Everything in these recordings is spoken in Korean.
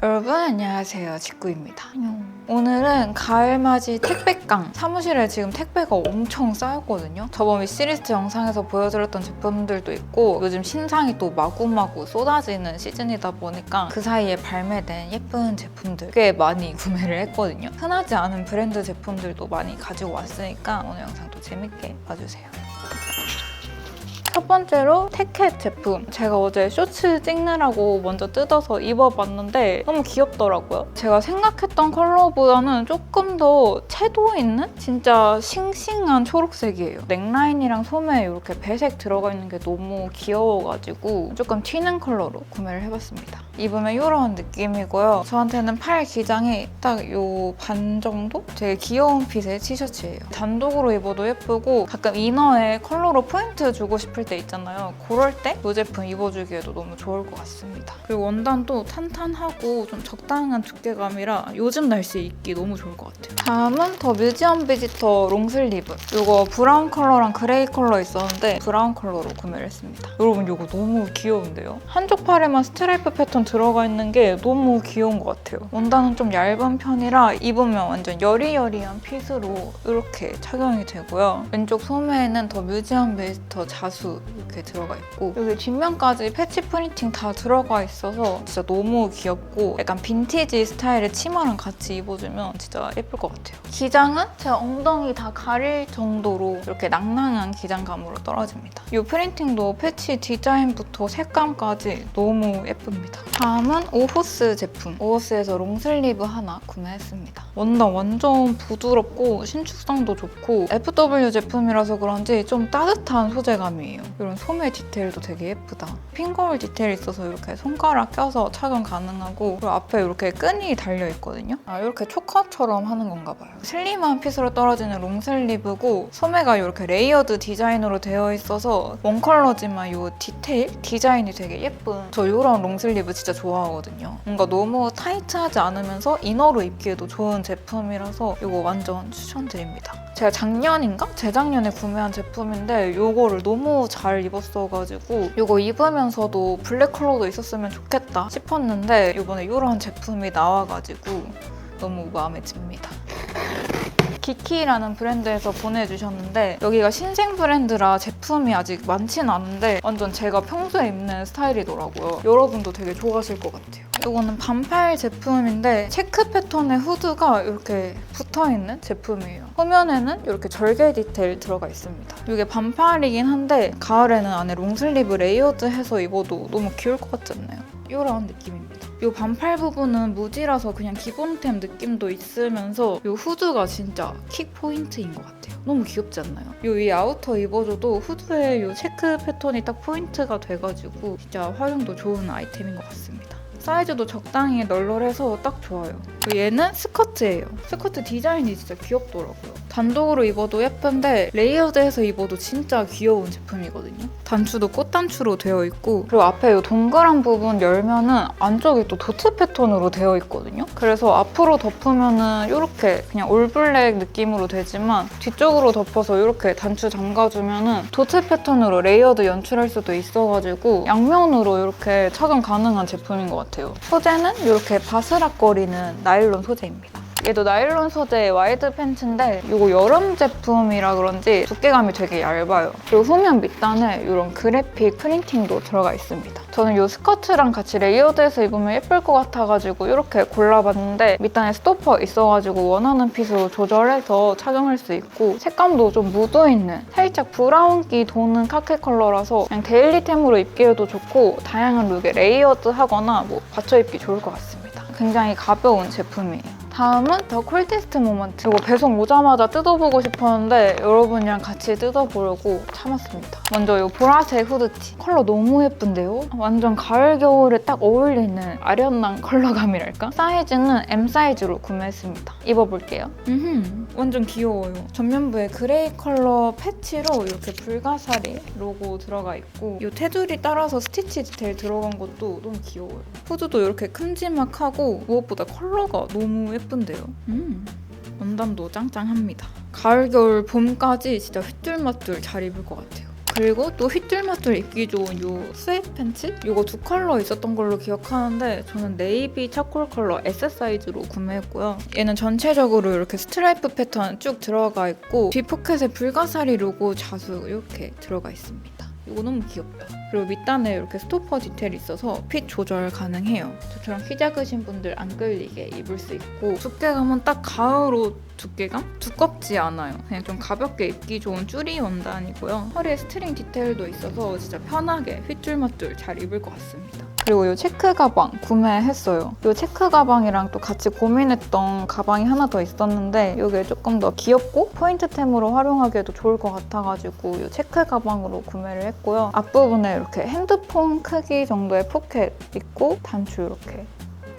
여러분 안녕하세요. 직구입니다. 오늘은 가을맞이 택배깡. 사무실에 지금 택배가 엄청 쌓였거든요. 저번 위시리스트 영상에서 보여드렸던 제품들도 있고 요즘 신상이 또 마구마구 쏟아지는 시즌이다 보니까 그 사이에 발매된 예쁜 제품들 꽤 많이 구매를 했거든요. 흔하지 않은 브랜드 제품들도 많이 가지고 왔으니까 오늘 영상도 재밌게 봐주세요 첫 번째로 태캣 제품. 제가 어제 쇼츠 찍느라고 먼저 뜯어서 입어봤는데 너무 귀엽더라고요. 제가 생각했던 컬러보다는 조금 더 채도 있는 진짜 싱싱한 초록색이에요. 넥라인이랑 소매에 이렇게 배색 들어가 있는 게 너무 귀여워가지고 조금 튀는 컬러로 구매를 해봤습니다. 입으면 이런 느낌이고요. 저한테는 팔 기장이 딱 요 반 정도? 되게 귀여운 핏의 티셔츠예요. 단독으로 입어도 예쁘고 가끔 이너에 컬러로 포인트 주고 싶을 때 있잖아요. 그럴 때 이 제품 입어주기에도 너무 좋을 것 같습니다. 그리고 원단도 탄탄하고 좀 적당한 두께감이라 요즘 날씨에 입기 너무 좋을 것 같아요. 다음은 더 뮤지엄 비지터 롱슬리브. 이거 브라운 컬러랑 그레이 컬러 있었는데 브라운 컬러로 구매를 했습니다. 여러분 이거 너무 귀여운데요? 한쪽 팔에만 스트라이프 패턴 들어가 있는 게 너무 귀여운 것 같아요. 원단은 좀 얇은 편이라 입으면 완전 여리여리한 핏으로 이렇게 착용이 되고요. 왼쪽 소매에는 더 뮤지엄 비지터 자수 이렇게 들어가 있고 여기 뒷면까지 패치 프린팅 다 들어가 있어서 진짜 너무 귀엽고 약간 빈티지 스타일의 치마랑 같이 입어주면 진짜 예쁠 것 같아요. 기장은 제 엉덩이 다 가릴 정도로 이렇게 낭낭한 기장감으로 떨어집니다. 이 프린팅도 패치 디자인부터 색감까지 너무 예쁩니다. 다음은 오호스 제품. 오호스에서 롱슬리브 하나 구매했습니다. 원단 완전 부드럽고 신축성도 좋고 FW 제품이라서 그런지 좀 따뜻한 소재감이에요. 이런 소매 디테일도 되게 예쁘다. 핑거울 디테일 있어서 이렇게 손가락 껴서 착용 가능하고 그리고 앞에 이렇게 끈이 달려 있거든요. 아 이렇게 초커처럼 하는 건가 봐요. 슬림한 핏으로 떨어지는 롱슬리브고 소매가 이렇게 레이어드 디자인으로 되어 있어서 원 컬러지만 이 디테일 디자인이 되게 예쁜 저 이런 롱슬리브 진짜 좋아하거든요. 뭔가 너무 타이트하지 않으면서 이너로 입기에도 좋은 제품이라서 이거 완전 추천드립니다. 제가 작년인가? 재작년에 구매한 제품인데 이거를 너무 잘 입었어가지고 이거 입으면서도 블랙 컬러도 있었으면 좋겠다 싶었는데 이번에 이런 제품이 나와가지고 너무 마음에 듭니다. 기키라는 브랜드에서 보내주셨는데 여기가 신생 브랜드라 제품이 아직 많진 않은데 완전 제가 평소에 입는 스타일이더라고요. 여러분도 되게 좋아하실 것 같아요. 이거는 반팔 제품인데 체크 패턴의 후드가 이렇게 붙어있는 제품이에요. 후면에는 이렇게 절개 디테일 들어가 있습니다. 이게 반팔이긴 한데 가을에는 안에 롱슬리브 레이어드 해서 입어도 너무 귀여울 것 같지 않나요? 이런 느낌입니다. 이 반팔 부분은 무지라서 그냥 기본템 느낌도 있으면서 이 후드가 진짜 킥 포인트인 것 같아요. 너무 귀엽지 않나요? 이 아우터 입어줘도 후드에 이 체크 패턴이 딱 포인트가 돼가지고 진짜 활용도 좋은 아이템인 것 같습니다. 사이즈도 적당히 널널해서 딱 좋아요. 그리고 얘는 스커트예요. 스커트 디자인이 진짜 귀엽더라고요. 단독으로 입어도 예쁜데 레이어드해서 입어도 진짜 귀여운 제품이거든요. 단추도 꽃단추로 되어 있고 그리고 앞에 이 동그란 부분 열면은 안쪽이 또 도트 패턴으로 되어 있거든요. 그래서 앞으로 덮으면은 이렇게 그냥 올블랙 느낌으로 되지만 뒤쪽으로 덮어서 이렇게 단추 잠가주면은 도트 패턴으로 레이어드 연출할 수도 있어가지고 양면으로 이렇게 착용 가능한 제품인 것 같아요. 소재는 이렇게 바스락거리는 나일론 소재입니다. 얘도 나일론 소재의 와이드 팬츠인데 이거 여름 제품이라 그런지 두께감이 되게 얇아요. 그리고 후면 밑단에 이런 그래픽 프린팅도 들어가 있습니다. 저는 이 스커트랑 같이 레이어드해서 입으면 예쁠 것 같아가지고 이렇게 골라봤는데 밑단에 스토퍼 있어가지고 원하는 핏으로 조절해서 착용할 수 있고 색감도 좀 묻어있는 살짝 브라운기 도는 카키 컬러라서 그냥 데일리템으로 입기에도 좋고 다양한 룩에 레이어드하거나 뭐 받쳐 입기 좋을 것 같습니다. 굉장히 가벼운 제품이에요. 다음은 더 콜테스트 모먼트. 이거 배송 오자마자 뜯어보고 싶었는데 여러분이랑 같이 뜯어보려고 참았습니다. 먼저 이 보라색 후드티. 컬러 너무 예쁜데요? 완전 가을 겨울에 딱 어울리는 아련한 컬러감이랄까? 사이즈는 M 사이즈로 구매했습니다. 입어볼게요. 음흠, 완전 귀여워요. 전면부에 그레이 컬러 패치로 이렇게 불가사리 로고 들어가 있고 이 테두리 따라서 스티치 디테일 들어간 것도 너무 귀여워요. 후드도 이렇게 큼지막하고 무엇보다 컬러가 너무 예 쁜데요. 음. 원단도 짱짱합니다. 가을, 겨울, 봄까지 진짜 휘뚤마뚤 잘 입을 것 같아요. 그리고 또 휘뚤마뚤 입기 좋은 요 스웨트 팬츠? 요거 두 컬러 있었던 걸로 기억하는데 저는 네이비 차콜 컬러 S 사이즈로 구매했고요. 얘는 전체적으로 이렇게 스트라이프 패턴 쭉 들어가 있고 뒤 포켓에 불가사리 로고 자수 이렇게 들어가 있습니다. 이거 너무 귀엽다. 그리고 밑단에 이렇게 스토퍼 디테일이 있어서 핏 조절 가능해요. 저처럼 키 작으신 분들 안 끌리게 입을 수 있고 두께감은 딱 가을 옷 두께감? 두껍지 않아요. 그냥 좀 가볍게 입기 좋은 쭈리 원단이고요. 허리에 스트링 디테일도 있어서 진짜 편하게 휘줄마줄 잘 입을 것 같습니다. 그리고 이 체크 가방 구매했어요. 이 체크 가방이랑 또 같이 고민했던 가방이 하나 더 있었는데 이게 조금 더 귀엽고 포인트템으로 활용하기에도 좋을 것 같아가지고 이 체크 가방으로 구매를 했고요. 앞부분에 이렇게 핸드폰 크기 정도의 포켓 있고 단추 이렇게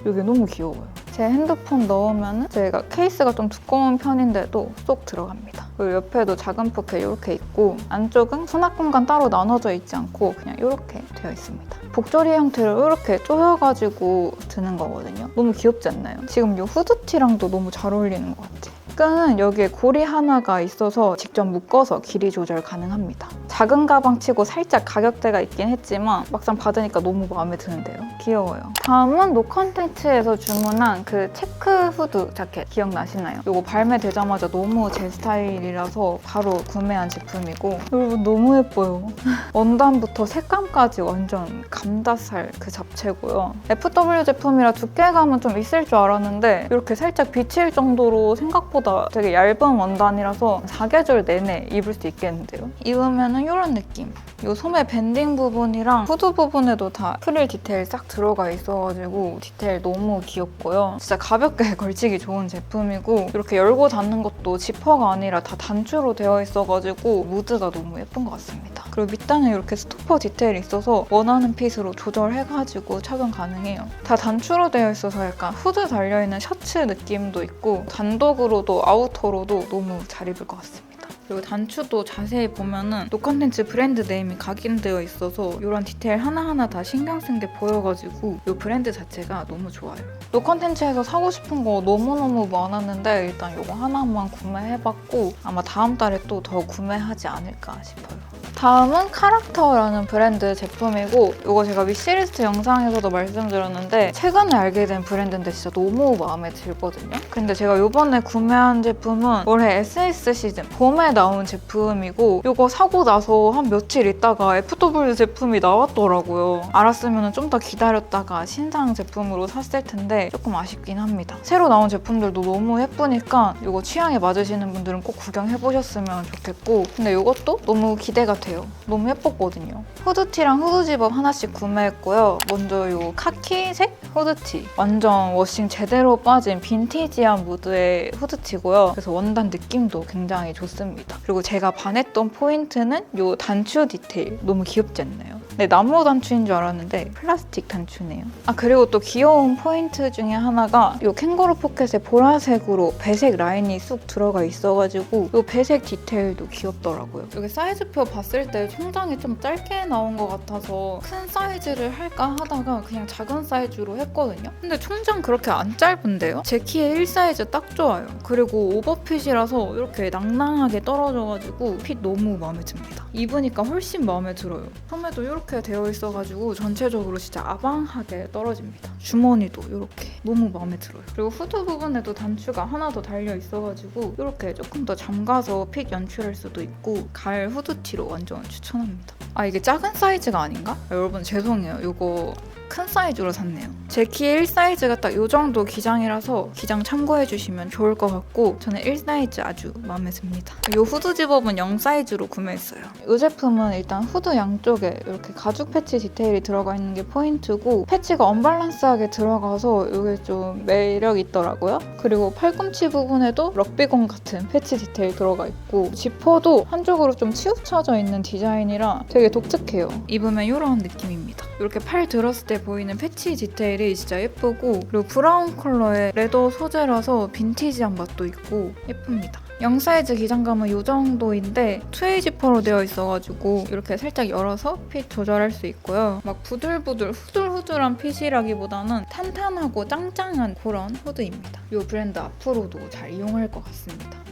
이게 너무 귀여워요. 제 핸드폰 넣으면 제가 케이스가 좀 두꺼운 편인데도 쏙 들어갑니다. 그리고 옆에도 작은 포켓 이렇게 있고 안쪽은 수납 공간 따로 나눠져 있지 않고 그냥 이렇게 되어 있습니다. 복조리 형태로 이렇게 조여가지고 드는 거거든요. 너무 귀엽지 않나요? 지금 이 후드티랑도 너무 잘 어울리는 것 같아. 끈은 여기에 고리 하나가 있어서 직접 묶어서 길이 조절 가능합니다. 작은 가방 치고 살짝 가격대가 있긴 했지만 막상 받으니까 너무 마음에 드는데요. 귀여워요. 다음은 노컨텐츠에서 주문한 그 체크 후드 자켓 기억나시나요? 이거 발매되자마자 너무 제 스타일이라서 바로 구매한 제품이고 여러분 너무 예뻐요. 원단부터 색감까지 완전 감다살 그 잡채고요. FW 제품이라 두께감은 좀 있을 줄 알았는데 이렇게 살짝 비칠 정도로 생각보다 되게 얇은 원단이라서 사계절 내내 입을 수 있겠는데요. 입으면 은 이런 느낌. 이 소매 밴딩 부분이랑 후드 부분에도 다 프릴 디테일 싹 들어가 있어가지고 디테일 너무 귀엽고요. 진짜 가볍게 걸치기 좋은 제품이고 이렇게 열고 닫는 것도 지퍼가 아니라 다 단추로 되어 있어가지고 무드가 너무 예쁜 것 같습니다. 그리고 밑단에 이렇게 스토퍼 디테일이 있어서 원하는 핏으로 조절해가지고 착용 가능해요. 다 단추로 되어 있어서 약간 후드 달려있는 셔츠 느낌도 있고 단독으로도 아우터로도 너무 잘 입을 것 같습니다. 그리고 단추도 자세히 보면은 노컨텐츠 브랜드 네임이 각인되어 있어서 이런 디테일 하나하나 다 신경 쓴 게 보여가지고 이 브랜드 자체가 너무 좋아요. 노컨텐츠에서 사고 싶은 거 너무너무 많았는데 일단 이거 하나만 구매해봤고 아마 다음 달에 또 더 구매하지 않을까 싶어요. 다음은 카락터라는 브랜드 제품이고 이거 제가 위시리스트 영상에서도 말씀드렸는데 최근에 알게 된 브랜드인데 진짜 너무 마음에 들거든요. 근데 제가 이번에 구매한 제품은 올해 SS 시즌 봄에 나온 제품이고 이거 사고 나서 한 며칠 있다가 FW 제품이 나왔더라고요. 알았으면 좀 더 기다렸다가 신상 제품으로 샀을 텐데 조금 아쉽긴 합니다. 새로 나온 제품들도 너무 예쁘니까 이거 취향에 맞으시는 분들은 꼭 구경해보셨으면 좋겠고 근데 이것도 너무 기대가 돼요. 너무 예뻤거든요. 후드티랑 후드 집업 하나씩 구매했고요. 먼저 이 카키색 후드티. 완전 워싱 제대로 빠진 빈티지한 무드의 후드티고요. 그래서 원단 느낌도 굉장히 좋습니다. 그리고 제가 반했던 포인트는 이 단추 디테일. 너무 귀엽지 않나요? 네, 나무 단추인 줄 알았는데 플라스틱 단추네요. 아 그리고 또 귀여운 포인트 중에 하나가 이 캥거루 포켓에 보라색으로 배색 라인이 쑥 들어가 있어가지고 이 배색 디테일도 귀엽더라고요. 여기 사이즈표 봤을 때 총장이 좀 짧게 나온 것 같아서 큰 사이즈를 할까 하다가 그냥 작은 사이즈로 했거든요. 근데 총장 그렇게 안 짧은데요? 제 키에 1 사이즈 딱 좋아요. 그리고 오버핏이라서 이렇게 낭낭하게 떨어져가지고 핏 너무 마음에 듭니다. 입으니까 훨씬 마음에 들어요. 소매도 이렇게 되어 있어가지고 전체적으로 진짜 아방하게 떨어집니다. 주머니도 이렇게 너무 마음에 들어요. 그리고 후드 부분에도 단추가 하나 더 달려 있어가지고 이렇게 조금 더 잠가서 핏 연출할 수도 있고 가을 후드티로 완전 추천합니다. 아 이게 작은 사이즈가 아닌가? 아, 여러분 죄송해요. 이거 큰 사이즈로 샀네요. 제 키에 1 사이즈가 딱 이 정도 기장이라서 기장 참고해 주시면 좋을 것 같고 저는 1 사이즈 아주 마음에 듭니다. 이 후드 집업은 0 사이즈로 구매했어요. 이 제품은 일단 후드 양쪽에 이렇게 가죽 패치 디테일이 들어가 있는 게 포인트고 패치가 언밸런스하게 들어가서 이게 좀 매력 있더라고요. 그리고 팔꿈치 부분에도 럭비공 같은 패치 디테일 들어가 있고 지퍼도 한쪽으로 좀 치우쳐져 있는 디자인이라 되게 독특해요. 입으면 이런 느낌입니다. 이렇게 팔 들었을 때 보이는 패치 디테일이 진짜 예쁘고 그리고 브라운 컬러의 레더 소재라서 빈티지한 맛도 있고 예쁩니다. 0 사이즈 기장감은 이 정도인데 투웨이 지퍼로 되어 있어가지고 이렇게 살짝 열어서 핏 조절할 수 있고요. 막 부들부들 후들후들한 핏이라기보다는 탄탄하고 짱짱한 그런 후드입니다. 이 브랜드 앞으로도 잘 이용할 것 같습니다.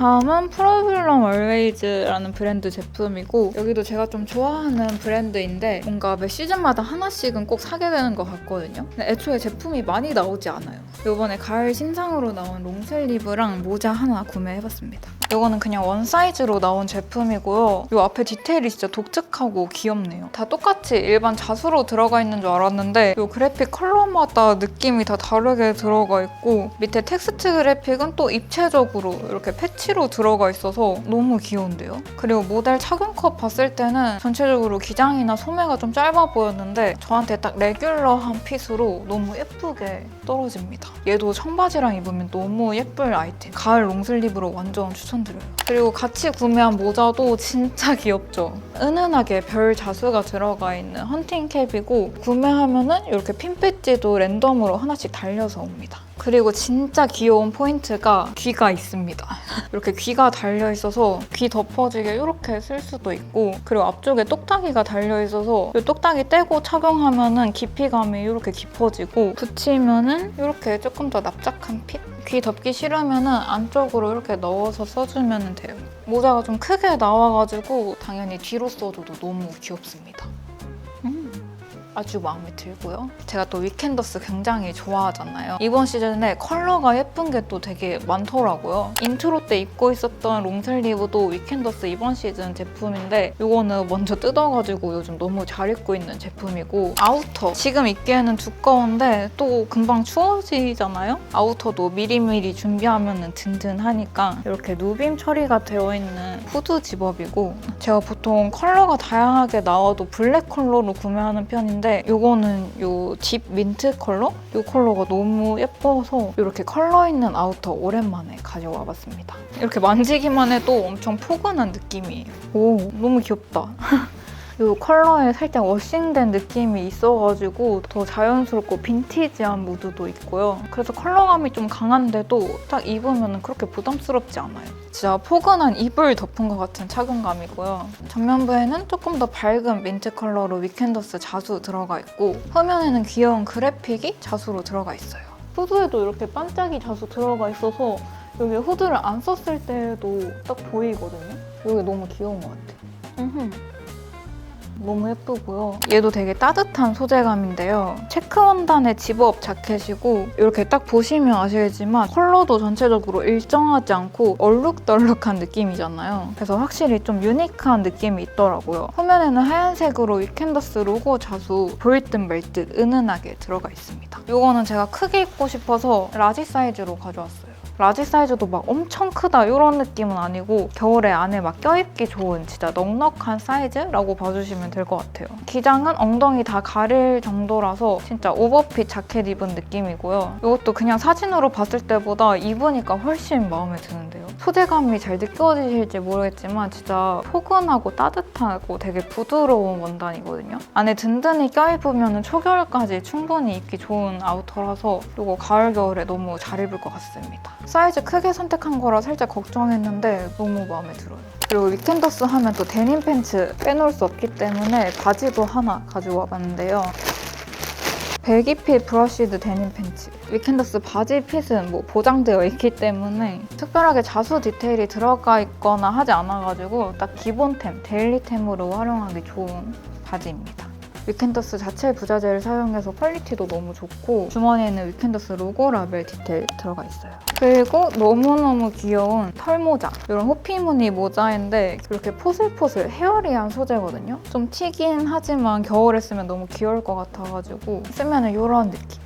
다음은 프로블럼 얼웨이즈라는 브랜드 제품이고 여기도 제가 좀 좋아하는 브랜드인데 뭔가 매 시즌마다 하나씩은 꼭 사게 되는 것 같거든요. 근데 애초에 제품이 많이 나오지 않아요. 이번에 가을 신상으로 나온 롱슬리브랑 모자 하나 구매해봤습니다. 이거는 그냥 원 사이즈로 나온 제품이고요. 이 앞에 디테일이 진짜 독특하고 귀엽네요. 다 똑같이 일반 자수로 들어가 있는 줄 알았는데 이 그래픽 컬러마다 느낌이 다 다르게 들어가 있고 밑에 텍스트 그래픽은 또 입체적으로 이렇게 패치로 들어가 있어서 너무 귀여운데요. 그리고 모델 착용컷 봤을 때는 전체적으로 기장이나 소매가 좀 짧아 보였는데 저한테 딱 레귤러한 핏으로 너무 예쁘게 떨어집니다. 얘도 청바지랑 입으면 너무 예쁠 아이템. 가을 롱슬립으로 완전 추천 드려요. 그리고 같이 구매한 모자도 진짜 귀엽죠. 은은하게 별 자수가 들어가 있는 헌팅 캡이고 구매하면은 이렇게 핀 배지도 랜덤으로 하나씩 달려서 옵니다. 그리고 진짜 귀여운 포인트가 귀가 있습니다. 이렇게 귀가 달려 있어서 귀 덮어지게 이렇게 쓸 수도 있고 그리고 앞쪽에 똑딱이가 달려 있어서 이 똑딱이 떼고 착용하면 은 깊이감이 이렇게 깊어지고 붙이면 은 이렇게 조금 더 납작한 핏? 귀 덮기 싫으면 은 안쪽으로 이렇게 넣어서 써주면 돼요. 모자가 좀 크게 나와가지고 당연히 뒤로 써줘도 너무 귀엽습니다. 음. 아주 마음에 들고요. 제가 또 위켄더스 굉장히 좋아하잖아요. 이번 시즌에 컬러가 예쁜 게 또 되게 많더라고요. 인트로 때 입고 있었던 롱슬리브도 위켄더스 이번 시즌 제품인데 이거는 먼저 뜯어가지고 요즘 너무 잘 입고 있는 제품이고 아우터 지금 입기에는 두꺼운데 또 금방 추워지잖아요. 아우터도 미리미리 준비하면 든든하니까 이렇게 누빔 처리가 되어 있는 후드 집업이고 제가 보통 컬러가 다양하게 나와도 블랙 컬러로 구매하는 편인데 이거는 요딥 민트 컬러? 이 컬러가 너무 예뻐서 이렇게 컬러 있는 아우터 오랜만에 가져와 봤습니다. 이렇게 만지기만 해도 엄청 포근한 느낌이에요. 오, 너무 귀엽다. 이 컬러에 살짝 워싱된 느낌이 있어가지고 더 자연스럽고 빈티지한 무드도 있고요. 그래서 컬러감이 좀 강한데도 딱 입으면 그렇게 부담스럽지 않아요. 진짜 포근한 이불 덮은 것 같은 착용감이고요. 전면부에는 조금 더 밝은 민트 컬러로 위켄더스 자수 들어가 있고 후면에는 귀여운 그래픽이 자수로 들어가 있어요. 후드에도 이렇게 반짝이 자수 들어가 있어서 여기 후드를 안 썼을 때도 딱 보이거든요. 이게 너무 귀여운 것 같아요. 음흠. 너무 예쁘고요. 얘도 되게 따뜻한 소재감인데요. 체크 원단의 집업 자켓이고 이렇게 딱 보시면 아시겠지만 컬러도 전체적으로 일정하지 않고 얼룩덜룩한 느낌이잖아요. 그래서 확실히 좀 유니크한 느낌이 있더라고요. 후면에는 하얀색으로 위켄더스 로고 자수 보일 듯 말 듯 은은하게 들어가 있습니다. 이거는 제가 크게 입고 싶어서 라지 사이즈로 가져왔어요. 라지 사이즈도 막 엄청 크다 이런 느낌은 아니고 겨울에 안에 막 껴입기 좋은 진짜 넉넉한 사이즈라고 봐주시면 될 것 같아요. 기장은 엉덩이 다 가릴 정도라서 진짜 오버핏 자켓 입은 느낌이고요. 이것도 그냥 사진으로 봤을 때보다 입으니까 훨씬 마음에 드는데요. 소재감이 잘 느껴지실지 모르겠지만 진짜 포근하고 따뜻하고 되게 부드러운 원단이거든요. 안에 든든히 껴입으면 초겨울까지 충분히 입기 좋은 아우터라서 이거 가을 겨울에 너무 잘 입을 것 같습니다. 사이즈 크게 선택한 거라 살짝 걱정했는데 너무 마음에 들어요. 그리고 위켄더스 하면 또 데님 팬츠 빼놓을 수 없기 때문에 바지도 하나 가지고 와봤는데요. 배기핏 브러쉬드 데님 팬츠. 위켄더스 바지 핏은 뭐 보장되어 있기 때문에 특별하게 자수 디테일이 들어가 있거나 하지 않아가지고 딱 기본템, 데일리템으로 활용하기 좋은 바지입니다. 위켄더스 자체 부자재를 사용해서 퀄리티도 너무 좋고 주머니에는 위켄더스 로고 라벨 디테일 들어가 있어요. 그리고 너무너무 귀여운 털모자 이런 호피무늬 모자인데 이렇게 포슬포슬 헤어리한 소재거든요. 좀 튀긴 하지만 겨울에 쓰면 너무 귀여울 것 같아가지고 쓰면 이런 느낌.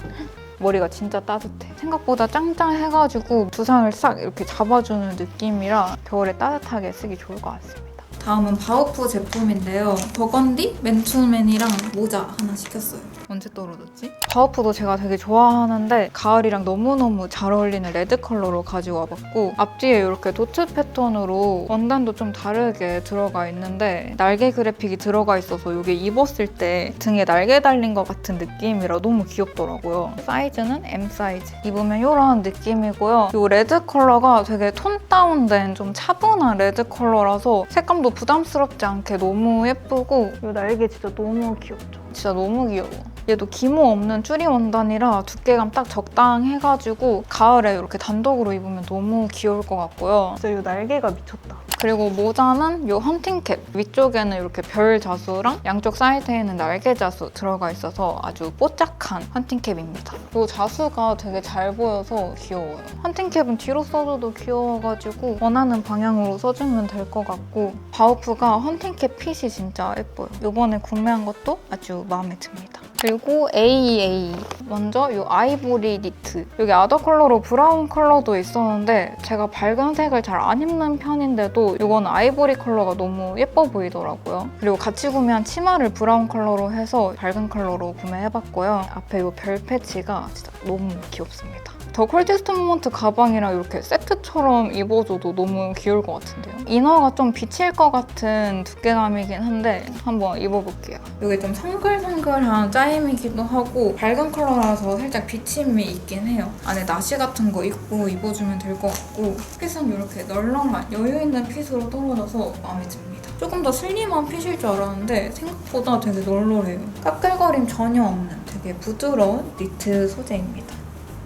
머리가 진짜 따뜻해. 생각보다 짱짱해가지고 두상을 싹 이렇게 잡아주는 느낌이라 겨울에 따뜻하게 쓰기 좋을 것 같습니다. 다음은 바우프 제품인데요. 버건디 맨투맨이랑 모자 하나 시켰어요. 언제 떨어졌지? 바우프도 제가 되게 좋아하는데 가을이랑 너무너무 잘 어울리는 레드 컬러로 가지고 와봤고 앞뒤에 이렇게 도트 패턴으로 원단도 좀 다르게 들어가 있는데 날개 그래픽이 들어가 있어서 이게 입었을 때 등에 날개 달린 것 같은 느낌이라 너무 귀엽더라고요. 사이즈는 M 사이즈. 입으면 이런 느낌이고요. 이 레드 컬러가 되게 톤 다운된 좀 차분한 레드 컬러라서 색감도 부담스럽지 않게 너무 예쁘고 이 날개 진짜 너무 귀엽죠. 진짜 너무 귀여워. 얘도 기모 없는 쭈리 원단이라 두께감 딱 적당해가지고 가을에 이렇게 단독으로 입으면 너무 귀여울 것 같고요. 진짜 이 날개가 미쳤다. 그리고 모자는 이 헌팅캡 위쪽에는 이렇게 별 자수랑 양쪽 사이드에는 날개 자수 들어가 있어서 아주 뽀짝한 헌팅캡입니다. 이 자수가 되게 잘 보여서 귀여워요. 헌팅캡은 뒤로 써줘도 귀여워가지고 원하는 방향으로 써주면 될 것 같고 바우프가 헌팅캡 핏이 진짜 예뻐요. 이번에 구매한 것도 아주 마음에 듭니다. 그리고 AEA 먼저 이 아이보리 니트. 여기 아더 컬러로 브라운 컬러도 있었는데 제가 밝은 색을 잘 안 입는 편인데도 이건 아이보리 컬러가 너무 예뻐 보이더라고요. 그리고 같이 구매한 치마를 브라운 컬러로 해서 밝은 컬러로 구매해봤고요. 앞에 이 별 패치가 진짜 너무 귀엽습니다 저 콜티스트 모먼트 가방이랑 이렇게 세트처럼 입어줘도 너무 귀여울 것 같은데요. 이너가 좀 비칠 것 같은 두께감이긴 한데 한번 입어볼게요. 이게 좀 성글성글한 짜임이기도 하고 밝은 컬러라서 살짝 비침이 있긴 해요. 안에 나시 같은 거 입고 입어주면 될 것 같고 핏은 이렇게 널널한 여유 있는 핏으로 떨어져서 마음에 듭니다. 조금 더 슬림한 핏일 줄 알았는데 생각보다 되게 널널해요. 까끌거림 전혀 없는 되게 부드러운 니트 소재입니다.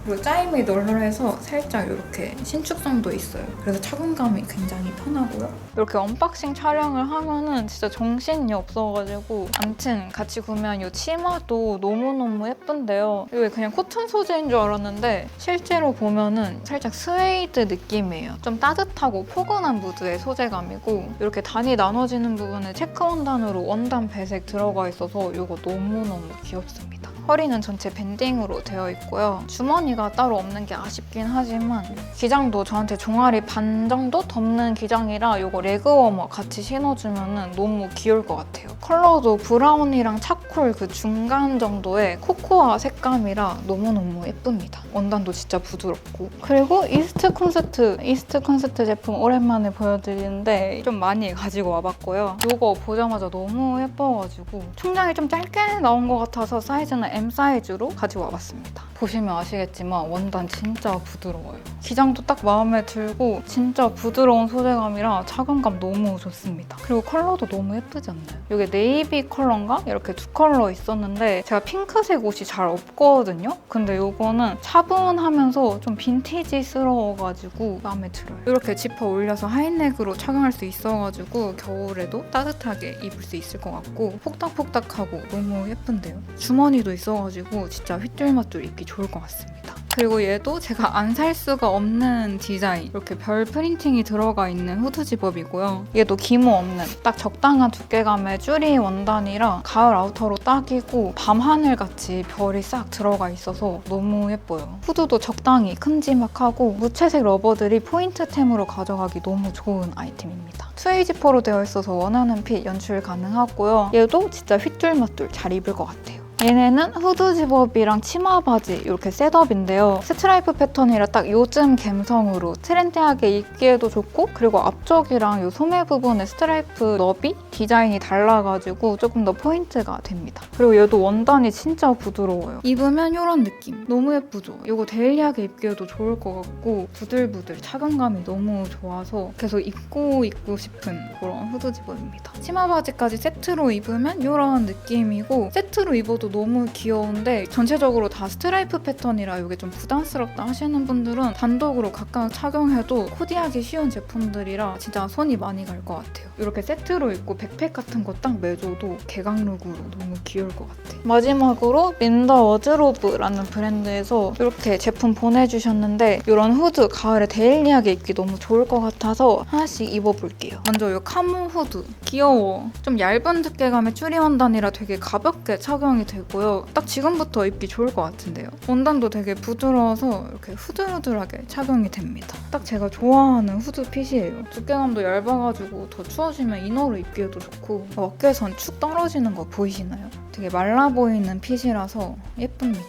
그리고 짜임이 널널해서 살짝 이렇게 신축성도 있어요. 그래서 착용감이 굉장히 편하고요. 이렇게 언박싱 촬영을 하면은 진짜 정신이 없어가지고 아무튼 같이 구매한 이 치마도 너무너무 예쁜데요. 이게 그냥 코튼 소재인 줄 알았는데 실제로 보면은 살짝 스웨이드 느낌이에요. 좀 따뜻하고 포근한 무드의 소재감이고 이렇게 단이 나눠지는 부분에 체크 원단으로 원단 배색 들어가 있어서 이거 너무너무 귀엽습니다. 허리는 전체 밴딩으로 되어 있고요. 주머니가 따로 없는 게 아쉽긴 하지만 기장도 저한테 종아리 반 정도 덮는 기장이라 이거 레그 워머 같이 신어주면 너무 귀여울 것 같아요. 컬러도 브라운이랑 차콜 그 중간 정도의 코코아 색감이라 너무너무 예쁩니다. 원단도 진짜 부드럽고 그리고 이스트 콘서트 이스트 콘서트 제품 오랜만에 보여드리는데 좀 많이 가지고 와봤고요. 이거 보자마자 너무 예뻐가지고 총장이 좀 짧게 나온 것 같아서 사이즈는 M 사이즈로 가지고 와봤습니다. 보시면 아시겠지만 원단 진짜 부드러워요. 기장도 딱 마음에 들고 진짜 부드러운 소재감이라 착용감 너무 좋습니다. 그리고 컬러도 너무 예쁘지 않나요? 이게 네이비 컬러인가? 이렇게 두 컬러 있었는데 제가 핑크색 옷이 잘 없거든요? 근데 이거는 차분하면서 좀 빈티지스러워가지고 마음에 들어요. 이렇게 지퍼 올려서 하이넥으로 착용할 수 있어가지고 겨울에도 따뜻하게 입을 수 있을 것 같고 폭닥폭닥하고 너무 예쁜데요? 주머니도 있어 가지고 진짜 휘뚤마뚤 입기 좋을 것 같습니다. 그리고 얘도 제가 안 살 수가 없는 디자인. 이렇게 별 프린팅이 들어가 있는 후드 집업이고요. 얘도 기모 없는 딱 적당한 두께감의 쭈리 원단이라 가을 아우터로 딱이고 밤하늘 같이 별이 싹 들어가 있어서 너무 예뻐요. 후드도 적당히 큼지막하고 무채색 러버들이 포인트템으로 가져가기 너무 좋은 아이템입니다. 스웨이 지퍼로 되어 있어서 원하는 핏 연출 가능하고요. 얘도 진짜 휘뚤마뚤 잘 입을 것 같아요 얘네는 후드 집업이랑 치마 바지 이렇게 셋업인데요. 스트라이프 패턴이라 딱 요즘 감성으로 트렌디하게 입기에도 좋고 그리고 앞쪽이랑 요 소매 부분의 스트라이프 너비 디자인이 달라가지고 조금 더 포인트가 됩니다. 그리고 얘도 원단이 진짜 부드러워요. 입으면 이런 느낌 너무 예쁘죠? 이거 데일리하게 입기에도 좋을 것 같고 부들부들 착용감이 너무 좋아서 계속 입고 입고 싶은 그런 후드 집업입니다. 치마 바지까지 세트로 입으면 이런 느낌이고 세트로 입어도 너무 귀여운데 전체적으로 다 스트라이프 패턴이라 이게 좀 부담스럽다 하시는 분들은 단독으로 각각 착용해도 코디하기 쉬운 제품들이라 진짜 손이 많이 갈 것 같아요. 이렇게 세트로 입고 백팩 같은 거 딱 매줘도 개강룩으로 너무 귀여울 것 같아요. 마지막으로 민더 워즈로브라는 브랜드에서 이렇게 제품 보내주셨는데 이런 후드 가을에 데일리하게 입기 너무 좋을 것 같아서 하나씩 입어볼게요. 먼저 이 카모 후드 귀여워. 좀 얇은 두께감의 쭈리 원단이라 되게 가볍게 착용이 되 고요. 딱 지금부터 입기 좋을 것 같은데요. 원단도 되게 부드러워서 이렇게 후들후들하게 착용이 됩니다. 딱 제가 좋아하는 후드 핏이에요. 두께감도 얇아가지고 더 추워지면 이너로 입기에도 좋고 어깨선 축 떨어지는 거 보이시나요? 되게 말라 보이는 핏이라서 예쁩니다.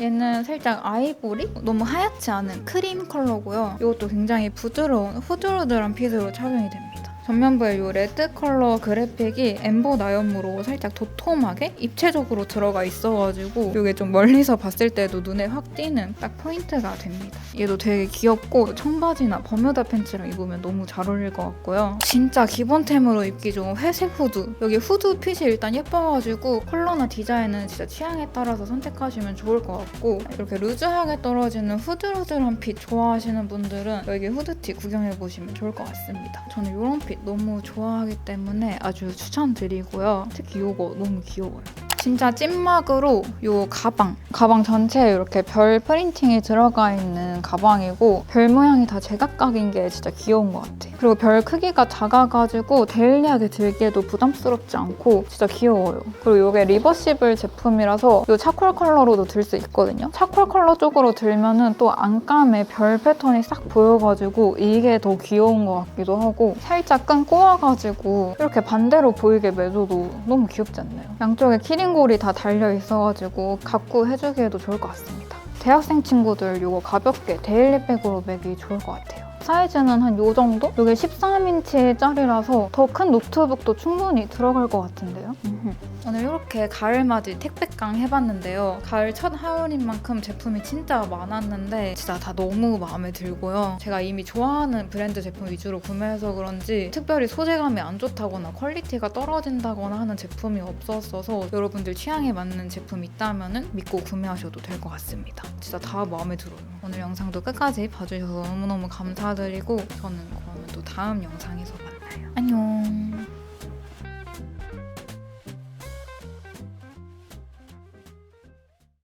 얘는 살짝 아이보리? 너무 하얗지 않은 크림 컬러고요. 이것도 굉장히 부드러운 후들후들한 핏으로 착용이 됩니다. 전면부에 이 레드 컬러 그래픽이 엠보 나염으로 살짝 도톰하게 입체적으로 들어가 있어가지고 이게 좀 멀리서 봤을 때도 눈에 확 띄는 딱 포인트가 됩니다. 얘도 되게 귀엽고 청바지나 버뮤다 팬츠랑 입으면 너무 잘 어울릴 것 같고요. 진짜 기본템으로 입기 좋은 회색 후드. 여기 후드 핏이 일단 예뻐가지고 컬러나 디자인은 진짜 취향에 따라서 선택하시면 좋을 것 같고 이렇게 루즈하게 떨어지는 후드루즈한 핏 좋아하시는 분들은 여기 후드티 구경해보시면 좋을 것 같습니다. 저는 이런 핏 너무 좋아하기 때문에 아주 추천드리고요. 특히 이거 너무 귀여워요. 진짜 찐막으로 이 가방 가방 전체에 이렇게 별 프린팅이 들어가 있는 가방이고 별 모양이 다 제각각인 게 진짜 귀여운 것 같아. 그리고 별 크기가 작아가지고 데일리하게 들기에도 부담스럽지 않고 진짜 귀여워요. 그리고 이게 리버시블 제품이라서 이 차콜 컬러로도 들 수 있거든요. 차콜 컬러 쪽으로 들면은 또 안감에 별 패턴이 싹 보여가지고 이게 더 귀여운 것 같기도 하고 살짝 끈 꼬아가지고 이렇게 반대로 보이게 매줘도 너무 귀엽지 않나요? 양쪽에 키링 골이 다 달려 있어가지고 갖고 해주기에도 좋을 것 같습니다. 대학생 친구들 이거 가볍게 데일리백으로 매기 좋을 것 같아요. 사이즈는 한 요 정도? 이게 13인치짜리라서 더 큰 노트북도 충분히 들어갈 것 같은데요? 오늘 이렇게 가을맞이 택배깡 해봤는데요. 가을 첫 하울인 만큼 제품이 진짜 많았는데 진짜 다 너무 마음에 들고요. 제가 이미 좋아하는 브랜드 제품 위주로 구매해서 그런지 특별히 소재감이 안 좋다거나 퀄리티가 떨어진다거나 하는 제품이 없었어서 여러분들 취향에 맞는 제품 있다면 믿고 구매하셔도 될 것 같습니다. 진짜 다 마음에 들어요. 오늘 영상도 끝까지 봐주셔서 너무너무 감사드리고 저는 그러면 또 다음 영상에서 만나요.